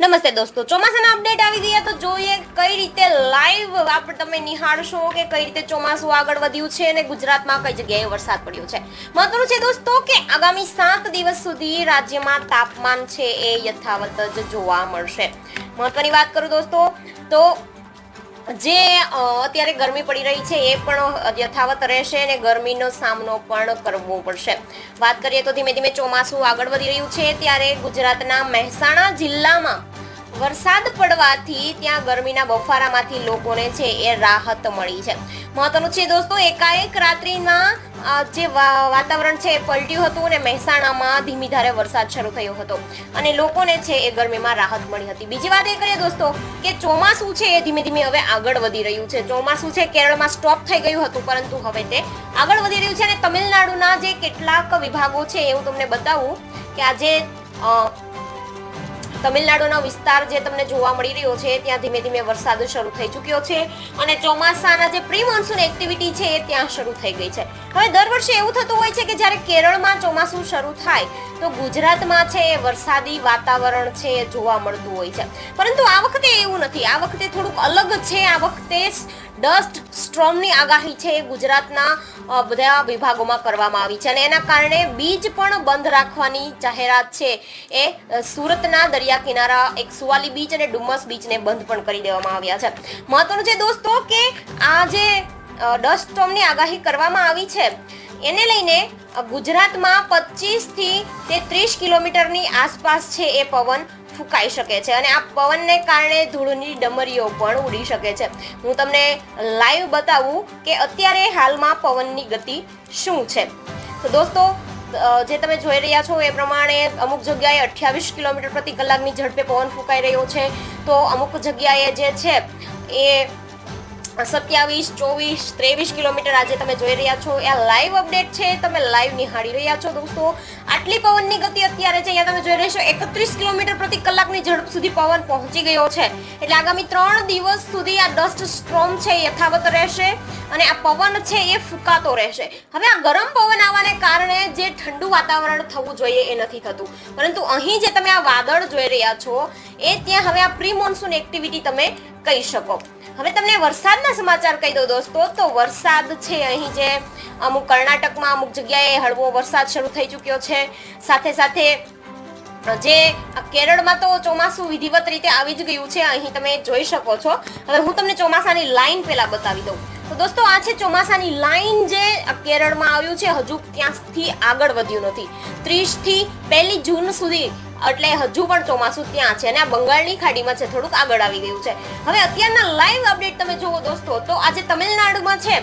નમસ્તે દોસ્તો, ચોમાસાના અપડેટ આવી ગયા તો જોઈએ કઈ રીતે લાઈવ આપણે તમે નિહાળશો કે કઈ રીતે ચોમાસું આગળ વધ્યું છે અને ગુજરાતમાં કઈ જગ્યાએ વરસાદ પડ્યો છે. મહત્વનું છે દોસ્તો કે આગામી સાત દિવસ સુધી રાજ્યમાં તાપમાન છે એ યથાવત જ જોવા મળશે. મહત્વની વાત કરું દોસ્તો, તો જે અત્યારે ગરમી પડી રહી છે, એ પણ યથાવત રહેશે અને ગરમીનો સામનો પણ કરવો પડશે. વાત કરીએ તો ધીમે ધીમે ચોમાસું આગળ વધી રહ્યું છે, ત્યારે ગુજરાતના મહેસાણા જિલ્લામાં વરસાદ પડવાથી ત્યાં ગરમીના બફારામાંથી લોકોને છે એ રાહત મળી છે. મહત્વનું છે દોસ્તો, એકાએક રાત્રિના જે વાતાવરણ છે એ પલટ્યું હતું અને મહેસાણામાં ધીમી ધારે વરસાદ શરૂ થયો હતો અને લોકોને છે એ ગરમીમાં રાહત મળી હતી. બીજી વાત એ કરીએ દોસ્તો કે ચોમાસું છે એ ધીમે ધીમે હવે આગળ વધી રહ્યું છે. ચોમાસું છે કેરળમાં સ્ટોપ થઈ ગયું હતું, પરંતુ હવે તે આગળ વધી રહ્યું છે અને તમિલનાડુના જે કેટલાક વિભાગો છે, એ હું તમને બતાવું કે આજે તમિલનાડુનો વિસ્તાર જે તમને જોવા મળી રહ્યો છે, ત્યાં ધીમે ધીમે વરસાદ શરૂ થઈ ચૂક્યો છે અને ચોમાસાના જે પ્રી મોન્સૂન એક્ટિવિટી છે, એ ત્યાં શરૂ થઈ ગઈ છે. હવે દર વર્ષે એવું થતું હોય છે કે જ્યારે કેરળમાં ચોમાસું શરૂ થાય, તો ગુજરાતમાં છે એ વરસાદી વાતાવરણ છે, જોવા મળતું હોય છે. પરંતુ આ નથી. આ વખતે થોડુંક અલગ છે. આ વખતે ડસ્ટ સ્ટ્રોમની આગાહી છે એ ગુજરાતના બધા વિભાગોમાં કરવામાં આવી છે. અને એના કારણે બીચ પણ બંધ રાખવાની જાહેરાત છે. એ સુરતના દરિયા કિનારા એક સુવાલી બીચ અને ડુમસ બીચને બંધ પણ કરી દેવામાં આવ્યા છે. મહત્વનું છે દોસ્તો કે આ જે ડસ્ટ સ્ટ્રોમની આગાહી કરવામાં આવી છે, એને લઈને ગુજરાતમાં પચીસથી તે ત્રીસ કિલોમીટરની આસપાસ છે એ પવન ફૂંકાઈ શકે છે અને આ પવનને કારણે ધૂળની ડમરીઓ પણ ઉડી શકે છે. હું તમને લાઈવ બતાવું કે અત્યારે હાલમાં પવનની ગતિ શું છે. તો દોસ્તો જે તમે જોઈ રહ્યા છો એ પ્રમાણે અમુક જગ્યાએ અઠ્યાવીસ કિલોમીટર પ્રતિ કલાકની ઝડપે પવન ફૂંકાઈ રહ્યો છે. તો અમુક જગ્યાએ જે છે એ સત્યાવીસ, ચોવીસ, ત્રેવીસ કિલોમીટર આજે તમે જોઈ રહ્યા છો. આ લાઈવ અપડેટ છે, તમે લાઈવ નિહાળી રહ્યા છો દોસ્તો. આટલી પવનની ગતિ અત્યારે છે, અહીંયા તમે જોઈ રહ્યા છો, એકત્રીસ કિલોમીટર પ્રતિ કલાકની ઝડપ સુધી પવન પહોંચી ગયો છે. એટલે આગામી ત્રણ દિવસ સુધી આ ડસ્ટ સ્ટ્રોમ છે યથાવત રહેશે અને આ પવન છે એ ફૂંકાતો રહેશે. હવે આ ગરમ પવન આવવાને કારણે જે ઠંડુ વાતાવરણ થવું જોઈએ એ નથી થતું. પરંતુ અહીં જે તમે આ વાદળ જોઈ રહ્યા છો, એ ત્યાં હવે આ પ્રી મોન્સૂન એક્ટિવિટી તમે કહી શકો. હવે તમને વરસાદના સમાચાર કહી દઉં દોસ્તો, તો વરસાદ છે અહીં જે અમુક કર્ણાટકમાં અમુક જગ્યાએ હળવો વરસાદ શરૂ થઈ ચૂક્યો છે. સાથે સાથે જે કેરળમાં તો ચોમાસું વિધિવત રીતે આવી જ ગયું છે, અહીં તમે જોઈ શકો છો. હવે હું તમને ચોમાસાની લાઈન પહેલા બતાવી દઉં. તો દોસ્તો, આ છે ચોમાસાની લાઈન જે કેરળમાં આવ્યું છે, હજુ ત્યાંથી આગળ વધ્યું નથી. ત્રીસથી પહેલી જૂન સુધી એટલે હજુ પણ ચોમાસું ત્યાં છે અને આ બંગાળની ખાડીમાં છે, થોડુંક આગળ આવી ગયું છે. હવે અત્યારના લાઈવ અપડેટ તમે જુઓ દોસ્તો, તો આજે તમિલનાડુમાં છે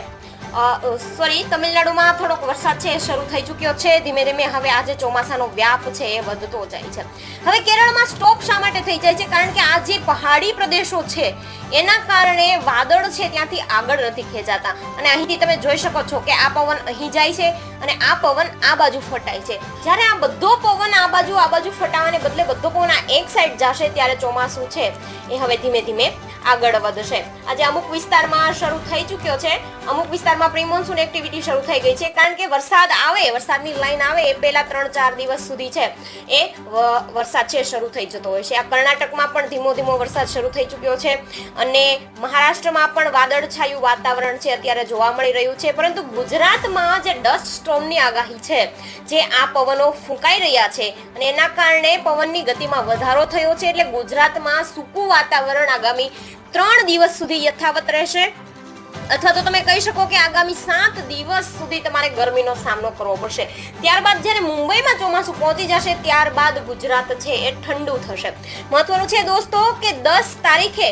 સોરી તમિલનાડુમાં થોડોક વરસાદ છે, શરૂ થઈ ચૂક્યો છે. ધીમે ધીમે હવે આજે ચોમાસાનો વ્યાપ છે, એ વધતો જાય છે. હવે કેરળમાં સ્ટોપ શા માટે થઈ જાય છે? કારણ કે આ જે પહાડી પ્રદેશો છે, એના કારણે વાદળ છે, ત્યાંથી આગળ નથી ખેંચાતા. અને અહીંથી તમે જોઈ શકો છો કે આ પવન અહીં જાય છે અને આ પવન આ બાજુ ફટાય છે. જ્યારે આ બધો પવન આ બાજુ આ બાજુ ફટાવાને બદલે બધો પવન આ એક સાઈડ જશે, ત્યારે ચોમાસું છે. એ હવે ધીમે ધીમે આગળ વધશે. આજે અમુક વિસ્તારમાં શરૂ થઈ ચૂક્યો છે. અમુક વિસ્તારમાં પ્રી મોન્સૂન એક્ટિવિટી શરૂ થઈ ગઈ છે. કારણ કે વરસાદ આવે, વરસાદની લાઈન આવે એ પહેલા ત્રણ ચાર દિવસ સુધી છે. એ વરસાદ છે, શરૂ થઈ જતો હોય છે. આ કર્ણાટકમાં પણ ધીમો ધીમો વરસાદ શરૂ થઈ ચૂક્યો છે. અને મહારાષ્ટ્રમાં પણ વાદળછાયું વાતાવરણ છે અત્યારે જોવા મળી રહ્યું છે. પરંતુ ગુજરાતમાં જે ડસ્ટ સ્ટોમની આગાહી છે, જે આ પવનો ફૂંકાઈ રહ્યા છે અને એના કારણે પવનની ગતિમાં વધારો થયો છે. એટલે ગુજરાતમાં સૂકું વાતાવરણ આગામી ત્રણ દિવસ સુધી યથાવત રહેશે? અથવા તો તમે કહી શકો કે આગામી સાત દિવસ સુધી તમારે ગરમીનો સામનો કરવો પડશે. ત્યારબાદ જ્યારે મુંબઈમાં ચોમાસું પહોંચી જશે, ત્યારબાદ ગુજરાત છે એ ઠંડુ થશે. મહત્વનું છે દોસ્તો કે દસ તારીખે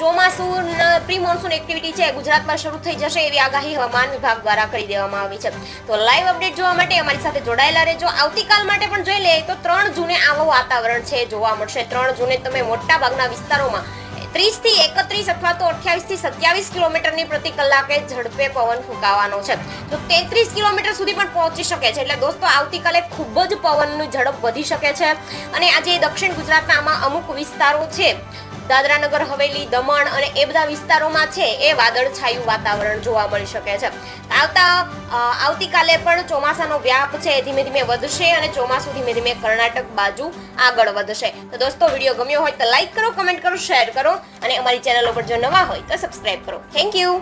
ચોમાસું પ્રી મોન્સૂન એક્ટિવિટી છે ગુજરાતમાં શરૂ થઈ જશે એવી આગાહી હવામાન વિભાગ દ્વારા કરી દેવામાં આવી છે. તો લાઈવ અપડેટ જોવા માટે અમારી સાથે જોડાયેલા રહેજો. આવતીકાલ માટે પણ જોઈ લે તો ત્રણ જૂને આવો વાતાવરણ છે જોવા મળશે. ત્રણ જૂને તમે મોટા ભાગના વિસ્તારોમાં ત્રીસથી એકત્રીસ અથવા તો અઠ્યાવીસથી સત્યાવીસ કિલોમીટરની પ્રતિ કલાકે ઝડપે પવન ફૂંકાવાનો છે. તો તેત્રીસ કિલોમીટર સુધી પણ પહોંચી શકે છે. એટલે દોસ્તો, આવતીકાલે ખૂબ જ પવનની ઝડપ વધી શકે છે. અને આજે દક્ષિણ ગુજરાતના આમાં અમુક વિસ્તારો છે. દાદરાનગર, હવેલી, દમણ અને એ બધા વિસ્તારોમાં છે એ વાદળછાયું વાતાવરણ જોવા મળી શકે છે. આવતા આવતીકાલે પણ ચોમાસાનો વ્યાપ છે ધીમે ધીમે વધશે અને ચોમાસું ધીમે ધીમે કર્ણાટક બાજુ આગળ વધશે. તો દોસ્તો, વીડિયો ગમ્યો હોય તો લાઈક કરો, કમેન્ટ કરો, શેર કરો અને અમારી ચેનલ ઉપર જો નવા હોય તો સબસ્ક્રાઈબ કરો. Thank you!